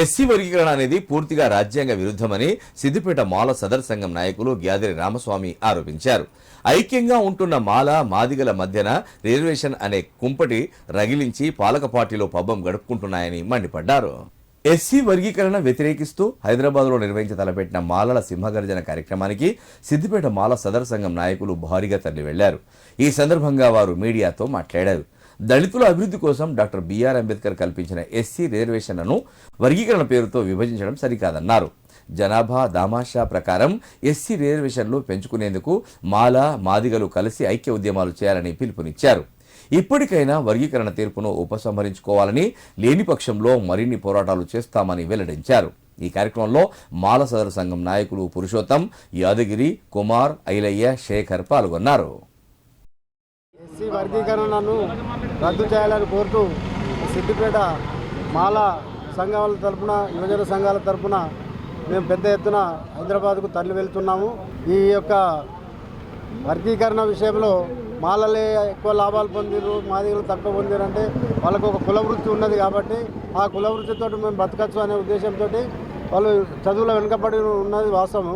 SC వర్గీకరణ అనేది పూర్తిగా రాజ్యాంగ విరుద్ధమని సిద్దిపేట మాల సదర్ సంఘం నాయకులు గ్యాదిరి రామస్వామి ఆరోపించారు. ఐక్యంగా ఉంటున్న మాల మాదిగల మధ్యన రిజర్వేషన్ అనే కుంపటి రగిలించి పాలక పార్టీలో పబ్బం గడుపుకుంటున్నాయని మండిపడ్డారు. ఎస్సీ వర్గీకరణ వ్యతిరేకిస్తూ హైదరాబాద్లో నిర్వహించి తలపెట్టిన మాలల సింహగర్జన కార్యక్రమానికి సిద్దిపేట మాల సదర్ సంఘం నాయకులు భారీగా తరలి వెళ్ళారు ఈ సందర్భంగా వారు మీడియాతో మాట్లాడారు. దళితుల అభివృద్ధి కోసం డాక్టర్ బిఆర్ అంబేద్కర్ కల్పించిన ఎస్సీ రిజర్వేషన్లను వర్గీకరణ పేరుతో విభజించడం సరికాదన్నారు. జనాభా దామాషా ప్రకారం ఎస్సీ రిజర్వేషన్లు పెంచుకునేందుకు మాల మాదిగలు కలిసి ఐక్య ఉద్యమాలు చేయాలని పిలుపునిచ్చారు. ఇప్పటికైనా వర్గీకరణ తీర్పును ఉపసంహరించుకోవాలని లేని పక్షంలో మరిన్ని పోరాటాలు చేస్తామని వెల్లడించారు. ఈ కార్యక్రమంలో మాల సదరు సంఘం నాయకులు పురుషోత్తం యాదగిరి కుమార్ ఐలయ్య శేఖర్ పాల్గొన్నారు. ఎస్సీ వర్గీకరణను రద్దు చేయాలని కోరుతూ సిద్దిపేట మాల సంఘాల తరపున యువజన సంఘాల తరపున మేము పెద్ద ఎత్తున హైదరాబాద్కు తరలి వెళ్తున్నాము. ఈ యొక్క వర్గీకరణ విషయంలో మాలలే ఎక్కువ లాభాలు పొందిరు మాదిగలు తక్కువ పొందిరు అంటే వాళ్ళకు ఒక కుల వృత్తి ఉన్నది కాబట్టి ఆ కుల వృత్తితో మేము బతకచ్చు అనే ఉద్దేశంతో వాళ్ళు చదువులో వెనుకబడి ఉన్నది వాస్తవం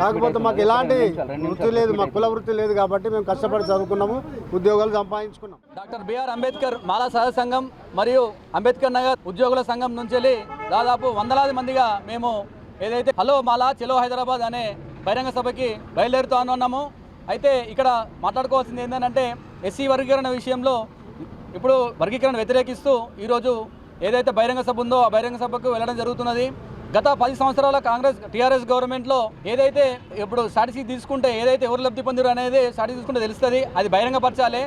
కాకపోతే మాకు ఎలాంటి వృత్తి లేదు మా కుల వృత్తి లేదు కాబట్టి మేము కష్టపడి చదువుకున్నాము ఉద్యోగాలు సంపాదించుకున్నాం. డాక్టర్ బిఆర్ అంబేద్కర్ మాలా సహజ సంఘం మరియు అంబేద్కర్ నగర్ ఉద్యోగుల సంఘం నుంచి వెళ్ళి దాదాపు వందలాది మందిగా మేము ఏదైతే హలో మాలా చెలో హైదరాబాద్ అనే బహిరంగ సభకి బయలుదేరుతూ ఉన్నాము. అయితే ఇక్కడ మాట్లాడుకోవాల్సింది ఏంటంటే ఎస్సీ వర్గీకరణ విషయంలో ఇప్పుడు వర్గీకరణ వ్యతిరేకిస్తూ ఈరోజు ఏదైతే బహిరంగ సభ ఉందో ఆ బహిరంగ సభకు వెళ్ళడం జరుగుతున్నది. గత పది సంవత్సరాల కాంగ్రెస్ టీఆర్ఎస్ గవర్నమెంట్లో ఏదైతే ఇప్పుడు సాటిసీ తీసుకుంటే ఏదైతే ఎవరు లబ్ధి పొందిరు అనేది స్టాటిస్టిక్స్ తీసుకుంటే తెలుస్తుంది అది బహిరంగపరచాలి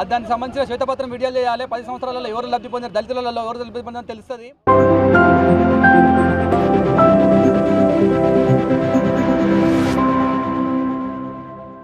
అది దానికి సంబంధించిన శ్వేతపత్రం విడుదల చేయాలి. పది సంవత్సరాలలో ఎవరు లబ్ధి పొందారు దళితులలో ఎవరు లబ్ధి పొందారని తెలుస్తుంది.